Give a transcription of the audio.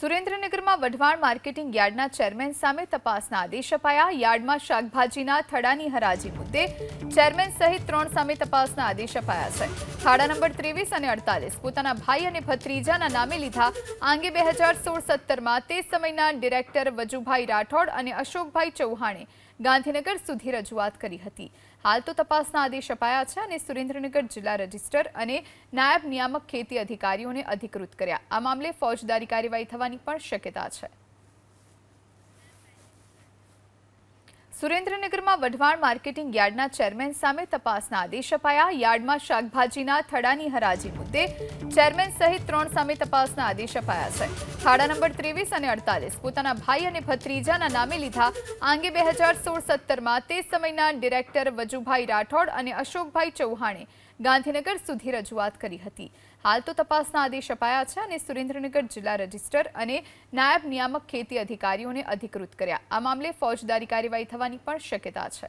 સુરેન્દ્રનગરમાં વઢવાણ માર્કેટિંગ યાર્ડના ચેરમેન સામે તપાસના આદેશ અપાયા. યાર્ડમાં શાકભાજીના થડાની હરાજી મુદ્દે ચેરમેન સહિત ત્રણ સામે તપાસના આદેશ અપાયા છે. થાળા નંબર ત્રેવીસ અને અડતાલીસ પોતાના ભાઈ અને ભત્રીજાના નામે લીધા. આંગે બે હજાર સોળ સત્તરમાં તે સમયના ડિરેક્ટર વજુભાઈ રાઠોડ અને અશોકભાઈ ચૌહાણે ગાંધીનગર સુધી રજૂઆત કરી હતી. હાલ તો તપાસના આદેશ અપાયા છે અને સુરેન્દ્રનગર જિલ્લા રજિસ્ટર અને નાયબ નિયામક ખેતી અધિકારીઓને અધિકૃત કર્યા. આ મામલે ફોજદારી કાર્યવાહી થવાની પણ શક્યતા છે. સુરેન્દ્રનગરમાં વઢવાણ માર્કેટિંગ યાર્ડના ચેરમેન સામે તપાસના આદેશ અપાયા. યાર્ડમાં શાકભાજીના થડાની હરાજી મુદ્દે ચેરમેન સહિત ત્રણ સામે તપાસના આદેશ અપાયા છે. થાળા નંબર ત્રેવીસ અને અડતાલીસ પોતાના ભાઈ અને ભત્રીજાના નામે લીધા. આ અંગે બે હજાર સોળ સત્તરમાં તે સમયના ડિરેક્ટર વજુભાઈ રાઠોડ અને અશોકભાઈ ચૌહાણે ગાંધીનગર સુધી રજૂઆત કરી હતી. હાલ તો તપાસના આદેશ અપાયા છે અને સુરેન્દ્રનગર જિલ્લા રજિસ્ટર અને નાયબ નિયામક ખેતી અધિકારીઓને અધિકૃત કર્યા. આ મામલે ફોજદારી કાર્યવાહી થવાની પણ શક્યતા છે.